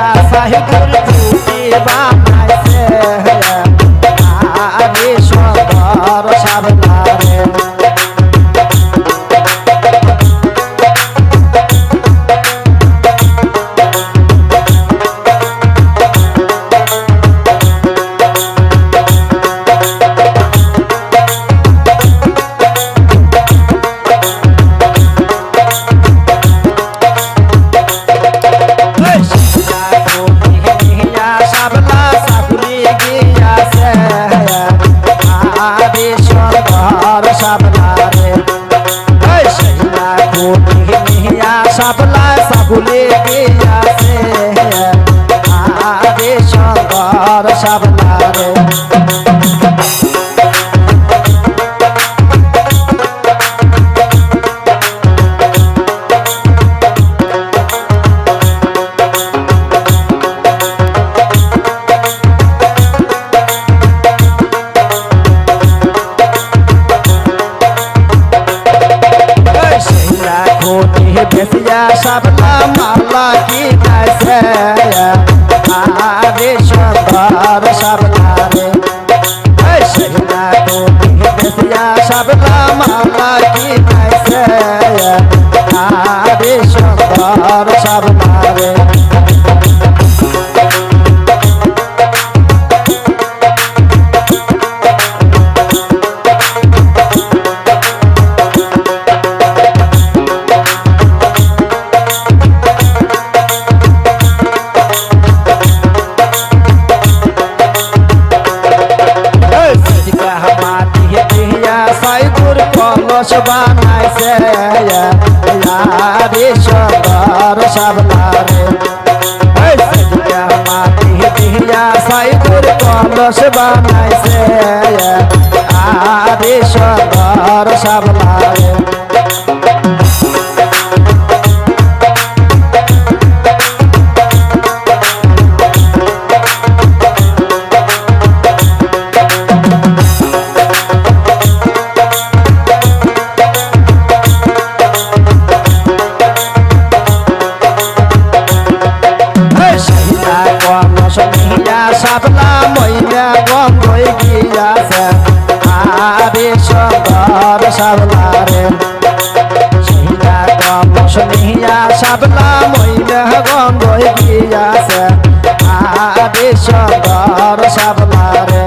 साहेब गुरु बाबा. সাবুলে বেসিয়া সাবলা की কি গাইছে আরে সুন্দর সাবলা রে সেইলা কোটি বেসিয়া সাইদুর কলস বানাইছে রে সবার সাবলারে সিকা হামাতি হিয়া সাইদুর কলস বানাইছে আরে সবার সাবলারে কম সাবলা মইনা গম হই গিয়াছে আরে সুন্দর সাবলারে সহিতা কম সহিয়া সাবলা মইনা গম হই গিয়াছে আরে সুন্দর সাবলারে